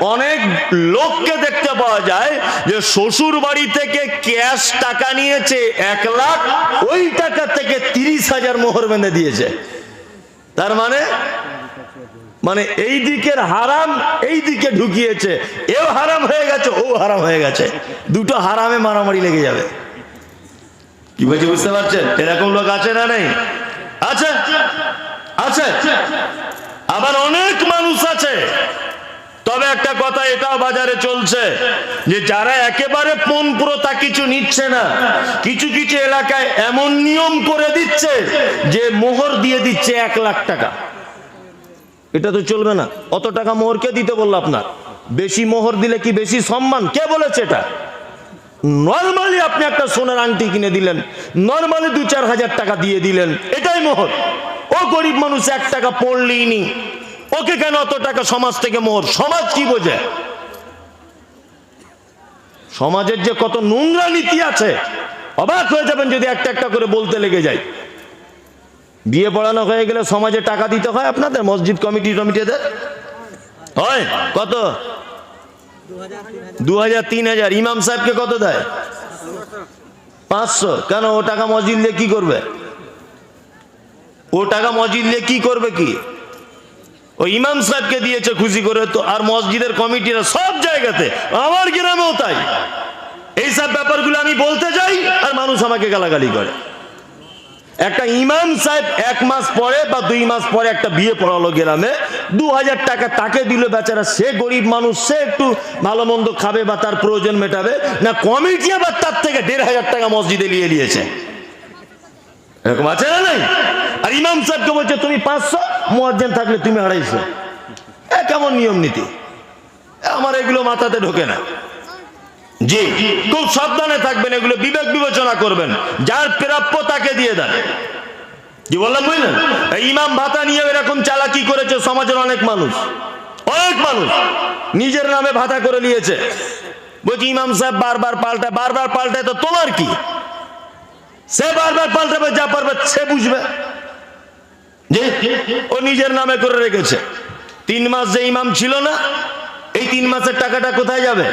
অনেক লোককে দেখতে পাওয়া যায় যে শ্বশুর বাড়ি থেকে ক্যাশ টাকা নিয়েছে এক লাখ, ওই টাকা থেকে তিরিশ হাজার মোহর বেঁধে দিয়েছে। তার মানে মানে এই দিকের হারাম, এই দিকে ঢুকিয়েছে। এও হারাম হয়ে গেছে, ও হারাম হয়ে গেছে। দুটো হারামে মারামারি লেগে যাবে। কি বলছি বুঝতে পারছেন? এরকম লোক আছে না নেই? আছে? আছে? আবার অনেক মানুষ আছে। একটা কথা, এটাও বাজারে চলছে, যে যারা একেবারে পণ প্রতা কিছু নিচ্ছে না, কিছু কিছু এলাকায় এমন নিয়ম করে দিচ্ছে যে মোহর দিয়ে দিচ্ছে এক লাখ টাকা। এটা তো চলবে না। অত টাকা মোহর কে দিতে বলল আপনার? বেশি মোহর দিলে কি বেশি সম্মান? কে বলেছে এটা? নর্মালি আপনি একটা সোনার আংটি কিনে দিলেন, নর্মালি দু চার হাজার টাকা দিয়ে দিলেন, এটাই মোহর। ও গরিব মানুষ এক টাকা পড়লেই নি ওকে কেন অত টাকা সমাজ থেকে মোহর? সমাজ কি বোঝে? সমাজের যে কত নোংরা নীতি আছে, অবাক হয়ে যাবেন যদি একটা একটা করে বলতে লেগে যায়। বিয়ে পড়ানো হয়ে গেলে সমাজে টাকা দিতে হয় আপনাদের, মসজিদ কমিটি টমিটিদের? হয়? কত? দু হাজার তিন হাজার ইমাম সাহেবকে কত দেয়? পাঁচশো। কেন ও টাকা মসজিদ দিয়ে কি করবে? ও টাকা মসজিদ দিয়ে কি করবে কি? ও ইমাম সাহেবকে দিয়েছে খুশি করে, তো আর মসজিদের কমিটিরা সব জায়গাতে, আমার গ্রামেও তাই। এইসব ব্যাপারগুলো আমি বলতে যাই, আর মানুষ আমাকে গালাগালি করে। একটা ইমাম সাহেব এক মাস পরে বা দুই মাস পরে একটা বিয়ে পড়ালো গ্রামে, দু হাজার টাকা তাকে দিল বেচারা, সে গরিব মানুষ, সে একটু ভালো মন্দ খাবে বা তার প্রয়োজন মেটাবে, না কমিটি আবার তার থেকে দেড় হাজার টাকা মসজিদে নিয়ে নিয়েছে। এরকম আছে না নাই? আর ইমাম সাহেবকে বলছে, তুমি পাঁচশো মোয়াজ্জেন থাকলে তুমি হারাইছো। এ কেমন নিয়ম নীতি? আমার এগুলো মাথাতে ঢোকে না। জি, খুব সাবধানে থাকবেন, এগুলো বিবেক বিবেচনা করবেন। যার প্রাপ্য তাকে দিয়ে দেন। কি বললাম, বুঝলেন? ইমাম ভাতা নিয়ে এরকম চালাকি করেছে সমাজের অনেক মানুষ। অনেক মানুষ। নিজের নামে ভাতা করে নিয়েছে। বলছি, ইমাম সাহেব বারবার পাল্টায় বারবার পাল্টায়, তো তোমার কি? সে বারবার পাল্টাবে, যা পারবে সে বুঝবে। যে ও নিজের নামে করে রেখেছে। তিন মাস যে ইমাম ছিল না, এই তিন মাসের টাকাটা কোথায় যাবে?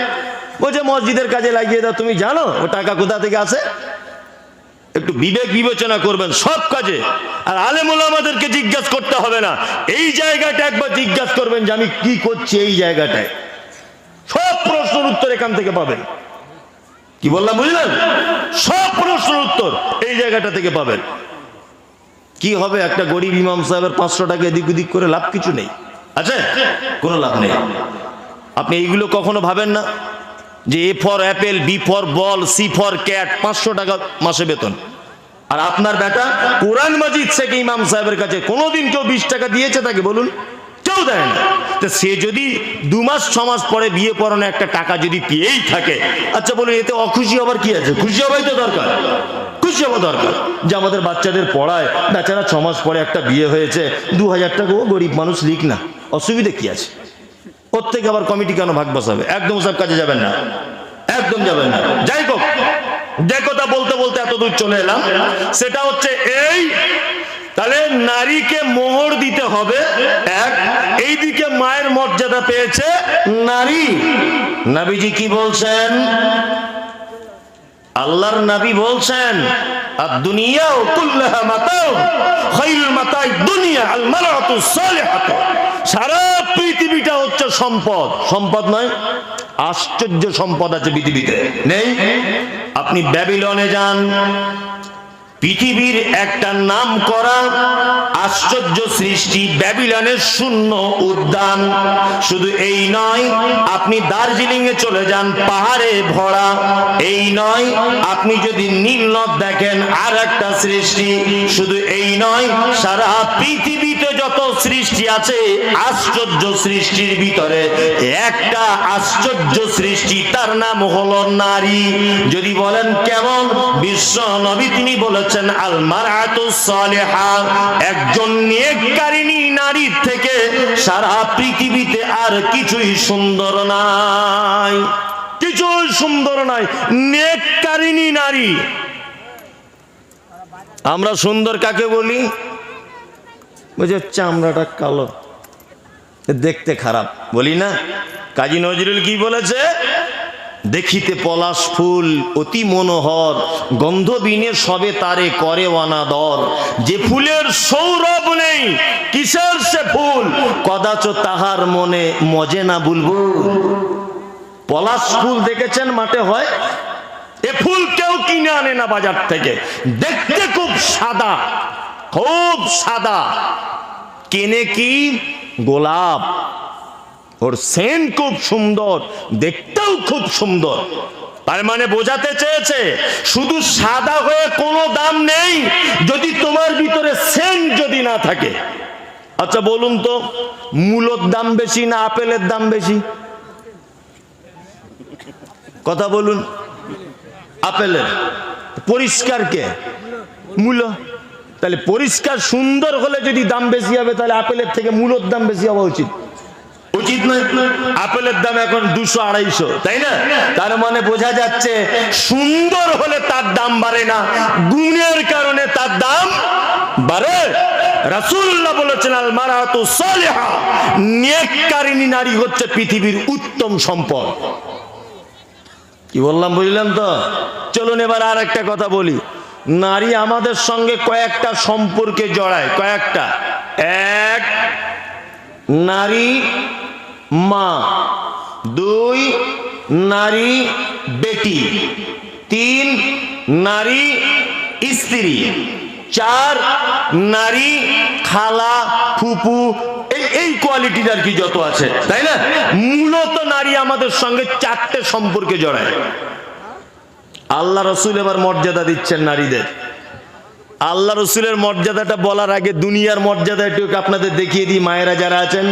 বলছে মসজিদের কাজে লাগিয়ে দাও, তুমি জানো ও টাকা কোথা থেকে আসে? একটু বিবেক বিবেচনা করবেন সব কাজে। আর আলেমুল আমাদেরকে জিজ্ঞাসা করতে হবে না। এই জায়গাটা একবার জিজ্ঞাসা করবেন যে আমি কি করছি এই জায়গাটায়। সব প্রশ্নের উত্তর এখান থেকে পাবেন। কি বললাম, বুঝলেন? সব প্রশ্নের উত্তর এই জায়গাটা থেকে পাবেন। কি হবে? একটা গরিব ইমাম সাহেবের পাঁচশো টাকা এদিক ওদিক করে লাভ কিছু নেই। আছে? কোনো লাভ নেই। আপনি এইগুলো কখনো ভাবেন না? যে A for apple, B for ball, C for cat, পাঁচশো টাকা মাসে বেতন। আর আপনার বেটা কোরআন মাজিদ থেকে ইমাম সাহেবের কাছে কোনোদিন কেউ বিশ টাকা দিয়েছে তাকে বলুন? কেউ দেয় না। তো সে যদি দু মাস, ছ মাস পরে বিয়ে পড়ানো একটা টাকা যদি পেয়েই থাকে আচ্ছা বলুন, এতে অখুশি হবার কি আছে? খুশি হবাই তো দরকার। খুশি হওয়া দরকার। যে আমাদের বাচ্চাদের পড়ায়, বেচারা ছ মাস পরে একটা বিয়ে হয়েছে, দু হাজার টাকা ও গরিব মানুষ লিখ না। অসুবিধে কি আছে? ওর থেকে আবার কমিটি কেন ভাগ বসাবে? একদম সব কাজে যাবেন না। একদম যাবেন না। যাই হোক, যে কথা বলতে বলতে এত দূর চলে এলাম। সেটা হচ্ছে এই, তাহলে নারীকে মোহর দিতে হবে, এক। এইদিকে মায়ের মর্যাদা পেয়েছে নারী। নাবিজি কি বলছেন? আল্লাহর নবী বলছেন আর দুনিয়া কুল্লাহা মাতাও, খাইরুল মাতাই দুনিয়া, আল মারাতু সালিহাতু। সারা পৃথিবীটা হচ্ছে সম্পদ। সম্পদ নয়, আশ্চর্য সম্পদ আছে পৃথিবীতে। নেই? আপনি ব্যাবিলনে যান পৃথিবীর একটা নাম করা আশ্চর্য সৃষ্টি ব্যাবিলনের শূন্য উদ্যান। শুধু এই নয়, আপনি দার্জিলিং এ চলে যান, পাহাড়ে ভরা। এই নয়, আপনি যদি নীলনদ দেখেন আর একটা সৃষ্টি। শুধু এই নয়, সারা পৃথিবীতে যত সৃষ্টি আছে, আশ্চর্য সৃষ্টির ভিতরে একটা আশ্চর্য সৃষ্টি, তার নাম হলো নারী। যদি বলেন কেমন? বিশ্ব নবী তিনি বলেছেন আল মারাতু সালেহা একজন নেককারিনী নারীর থেকে সারা পৃথিবীতে আর কিছুই সুন্দর নাই। কিছুই সুন্দর নাই। নেককারিনী নারী। আমরা সুন্দর কাকে বলি? বুঝে চামড়াটা কালো। দেখতে খারাপ। বলি না? কাজী নজরুল কি বলেছে? দেখিতে পলাশ ফুল অতি মনোহর গন্ধ বিনে সবে তারে করে অনাদর। যে ফুলের সৌরভ নেই, কিসের সে ফুল? কদাচ তাহার মনে মজে না বলব পলাশ ফুল দেখেছেন মাঠে হয়? এ ফুল কেউ কিনে আনে না বাজার থেকে। দেখতে খুব সাদা। খুব সাদা। কেনে কি? গোলাপ। ওর সেন খুব সুন্দর, দেখতেও খুব সুন্দর। তার মানে বোঝাতে চেয়েছে, শুধু সাদা হয়ে কোনো দাম নেই, যদি তোমার ভিতরে সেন যদি না থাকে। আচ্ছা বলুন তো, মূলর দাম বেশি না আপেলের দাম বেশি? কথা বলুন। আপেলের। পরিষ্কার কে? মূলো। তাহলে পরিষ্কার সুন্দর হলে যদি দাম বেশি হবে তাহলে আপেলের থেকে মূলর দাম বেশি হওয়া উচিত। উচিত নয়। আপেলের দাম এখন দুশো আড়াইশো তাই না? তার মানে বোঝা যাচ্ছে সুন্দর হলে তার দাম বাড়ে না গুণের কারণে তার দাম বাড়ে। রাসূলুল্লাহ বলেছেন আল মারাতু সালিহা নেককারিনী নারী হচ্ছে পৃথিবীর উত্তম সম্পদ। কি বললাম বুঝলেন তো? চলুন এবার আর একটা কথা বলি। নারী আমাদের সঙ্গে কয়েকটা সম্পর্কে জড়ায়, কয়েকটা। এক, নারী, মা। দুই, নারী, বেটি। তিন, নারী, স্ত্রী। চার, নারী, খালা, ফুপু, এই এই কোয়ালিটির আর কি যত আছে, তাই না? মূলত নারী আমাদের সঙ্গে চারটে সম্পর্কে জড়ায়। আল্লাহ রসুল এবার মর্যাদা দিচ্ছেন নারীদের। আল্লাহ রসুলের মর্যাদাটা বলার আগে দুনিয়ার মর্যাদা একটু আপনাদের দেখিয়ে দিই, মায়েরা যারা আছেন।